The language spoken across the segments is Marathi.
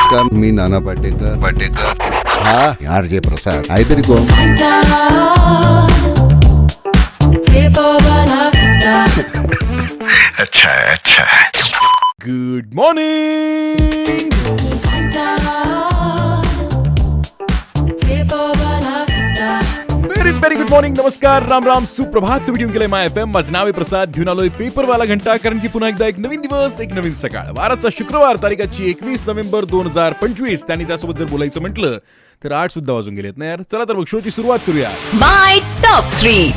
नमस्कार मी नाना पाटेकर पाटेकर हा यार जे प्रसाद आहे तरी कोण अच्छा अच्छा गुड मॉर्निंग गुड मॉर्निंग नमस्कार राम राम सुप्रभात. तुम्ही घेऊन गेले माय एफ एम. माझं नाव आहे प्रसाद. घेऊन आलोय पेपरवाला घंटा कारण की पुन्हा एकदा एक नवीन दिवस एक नवीन सकाळ. वाराचा शुक्रवार तारीखाची एकवीस नोव्हेंबर दोन हजार पंचवीस. त्यांनी त्यासोबत जर बोलायचं म्हटलं तर आठ सुद्धा वाजून गेलेत ना यार. चला तर मग शोची सुरुवात करूया. My top three.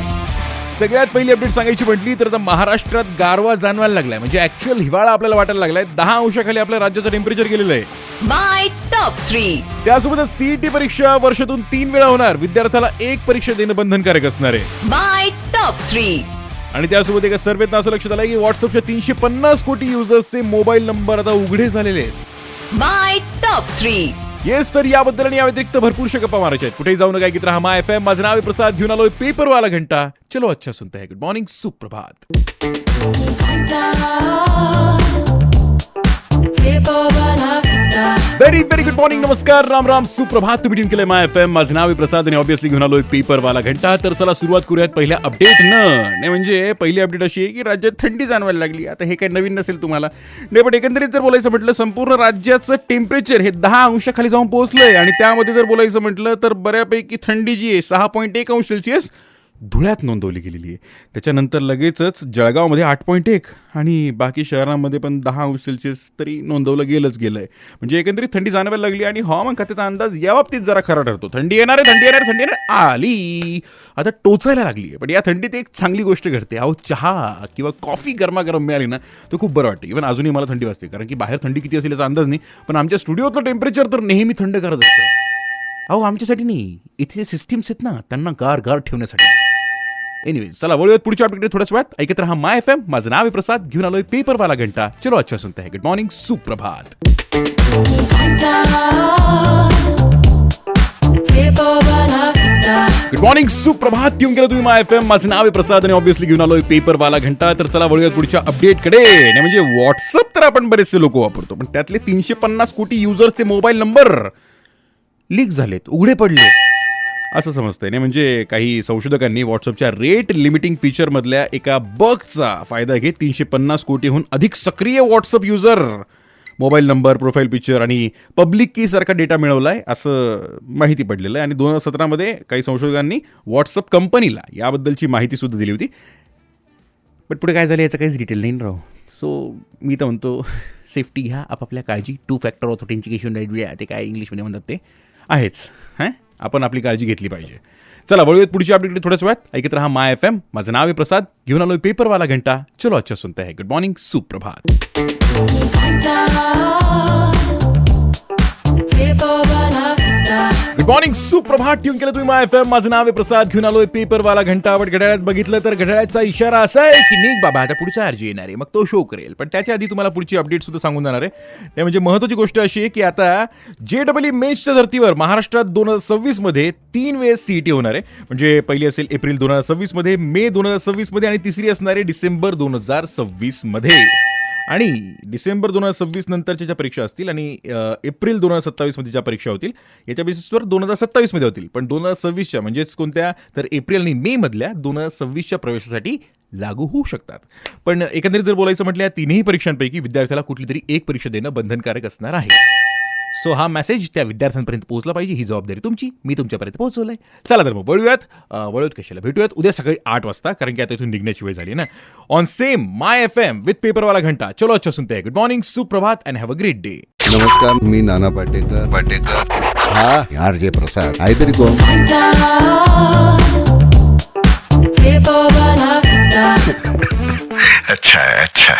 सगळ्यात पहिली अपडेट सांगायची म्हटली तर आता महाराष्ट्रात गारवा जाणवायला लागलाय. म्हणजे ऍक्च्युअल हिवाळा आपल्याला वाटायला लागलाय. दहा अंशाखाली आपल्या राज्याचं टेम्परेचर गेलेलं आहे. My top three. त्यासोबतच सीईटी परीक्षा वर्षातून तीन वेळा होणार. विद्यार्थ्याला एक परीक्षा देणं बंधनकारक असणार आहे. My top three. आणि त्यासोबत एका सर्वेत असं लक्षात आलंय की व्हॉट्सअपच्या तीनशे पन्नास कोटी युजर्सचे मोबाईल नंबर आता उघडे झालेले आहेत. My top three. येस तर याबद्दल आणि या व्यतिरिक्त भरपूरशा गप्पा मारायच्या आहेत. कुठेही जाऊ नका की रहा. मा एफ एम माझं नाव प्रसाद. घेऊन आलोय पेपरवाला घंटा. चलो अच्छा सुनता है गुड मॉर्निंग सुप्रभात व्हेरी व्हेरी गुड मॉर्निंग नमस्कार राम राम. सुप्रभात तुम्ही ट्यून केले माय एफ एम माझं नाव आहे प्रसाद आणि ऑब्विसली घेऊन आलोय पेपरवाला घंटा. तर चला सुरुवात करूयात पहिल्या अपडेट न. नाही म्हणजे पहिली अपडेट अशी आहे की राज्यात थंडी जाणवायला लागली. आता हे काही नवीन नसेल तुम्हाला. नाही पण एकंदरीत जर बोलायचं म्हटलं संपूर्ण राज्याचं टेम्परेचर हे दहा अंशाखाली जाऊन पोहोचलंय. आणि त्यामध्ये जर बोलायचं म्हटलं तर बऱ्यापैकी थंडी जी आहे सहा पॉईंट एक अंश सेल्सिअस धुळ्यात नोंदवली गेलेली आहे. त्याच्यानंतर लगेचच जळगावमध्ये आठ पॉईंट एक आणि बाकी शहरांमध्ये पण दहा अंश सेल्सिअस तरी नोंदवलं गेलंच गेलं आहे म्हणजे एकंदरीत थंडी जाणवायला लागली आणि हवामान खात्याचा अंदाज या बाबतीत जरा खरा ठरतो. थंडी येणार आहे थंडी येणार थंडी येणार आली! आता टोचायला लागली आहे. पण या थंडीत एक चांगली गोष्ट घडते. अहो चहा किंवा कॉफी गरमागरम मिळाली ना तर खूप बरं वाटतं. इव्हन अजूनही मला थंडी वाजते. कारण की बाहेर थंडी किती असेल याचा अंदाज नाही. पण आमच्या स्टुडिओतलं टेम्परेचर तर नेहमी थंड करत असतं. अहो आमच्यासाठी नाही. इथे जे सिस्टीम्स आहेत ना त्यांना गार गार ठेवण्यासाठी. एनिवे चला वळूयात पुढच्या अपडेट थोड्याच वेळात. ऐकत राहा माय एफ एम माझं नाव आहे प्रसाद. घेऊन आलोय पेपरवाला घंटा. चलो अच्छा सुनते है. गुड मॉर्निंग सुप्रभात. गुड मॉर्निंग सुप्रभात. घेऊन गेलो तुम्ही माय एफ एम माझं नाव आहे प्रसाद आणि ऑब्विसली घेऊन आलोय पेपरवाला घंटा. तर चला वळूयात पुढच्या अपडेटकडे नाही म्हणजे व्हॉट्सअप तर आपण बरेचसे लोक वापरतो पण त्यातले तीनशे पन्नास कोटी युजर्सचे मोबाईल नंबर लीक झालेत उघडे पडले असं समजतंय. नाही म्हणजे काही संशोधकांनी व्हॉट्सअपच्या रेट लिमिटिंग फीचरमधल्या एका बगचा फायदा घेत तीनशे पन्नास कोटीहून अधिक सक्रिय WhatsApp user mobile number profile picture आणि पब्लिक की सारखा डेटा आहे असं माहिती पडलेलं आहे. आणि दोन हजार सतरामध्ये काही संशोधकांनी व्हॉट्सअप कंपनीला याबद्दलची माहितीसुद्धा दिली होती. बट पुढे काय झालं याचं काहीच डिटेल नाही राहू राव. सो मी तर म्हणतो सेफ्टी घ्या आपापल्या काळजी. टू फॅक्टर ऑथेंटिकेशन ते काय इंग्लिशमध्ये म्हणतात ते? आहेच. हां? आपण आपली काळजी घेतली पाहिजे. चला वळूयात पुढची अपडेट थोड्याच वेळात. ऐकत राहा माय एफ एम. माझं नाव आहे प्रसाद. घेऊन आलो पेपरवाला घंटा. चलो अच्छा सुनता है. गुड मॉर्निंग सुप्रभात. गुड मॉर्निंग सुप्रभात ट्यून केलं तुम्ही माय एफ एम माझं नाव आहे प्रसाद. घेऊन आलोय पेपरवाला घंटा घड्याळ्यात बघितलं तर घड्याळ्याचा इशारा असा आहे की नीक बाबा आता पुढचा अर्जी येणार आहे. मग तो शो करेल. पण त्याच्या आधी तुम्हाला पुढची अपडेट सुद्धा सांगून जाणार आहे. ते म्हणजे महत्वाची गोष्ट अशी आहे की आता जे डब्ल्यू मेचच्या धर्तीवर महाराष्ट्रात दोन हजार सव्वीसमध्ये तीन वेळेस सीईटी होणार आहे. म्हणजे पहिली असेल एप्रिल दोन हजार सव्वीसमध्ये मे दोन हजार सव्वीसमध्ये आणि तिसरी असणार आहे डिसेंबर दोन हजार सव्वीसमध्ये. आणि डिसेंबर दोन हजार सव्वीस नंतरच्या ज्या परीक्षा असतील आणि एप्रिल दोन हजार सत्तावीसमध्ये ज्या परीक्षा होतील याच्या बेसिसवर दोन हजार सत्तावीसमध्ये होतील. पण दोन हजार सव्वीसच्या म्हणजेच कोणत्या? तर एप्रिल आणि मे मधल्या दोन हजार सव्वीसच्या प्रवेशासाठी लागू होऊ शकतात. पण एकंदरीत जर बोलायचं म्हटलं या तिन्ही परीक्षांपैकी विद्यार्थ्याला कुठली तरी एक परीक्षा देणं बंधनकारक असणार आहे. सो हा मेसेज त्या विद्यार्थ्यांपर्यंत पोहोचला पाहिजे. ही जबाबदारी तुमची. मी तुमच्यापर्यंत पोहोचवलंय. चला तर मग वळूयात. वळूयात कशाला? भेटूयात. उद्या सकाळी आठ वाजता कारण की आता इथून निघण्याची वेळ झाली ना. On same my FM with with पेपरवाला घंटा. चलो अच्छा सुनते. गुड मॉर्निंग सुप्रभात and have a great day नमस्कार मी नाना पाटेकर. पाटेकर हा यार जे प्रसाद. आहे तरी कोण अच्छा अच्छा.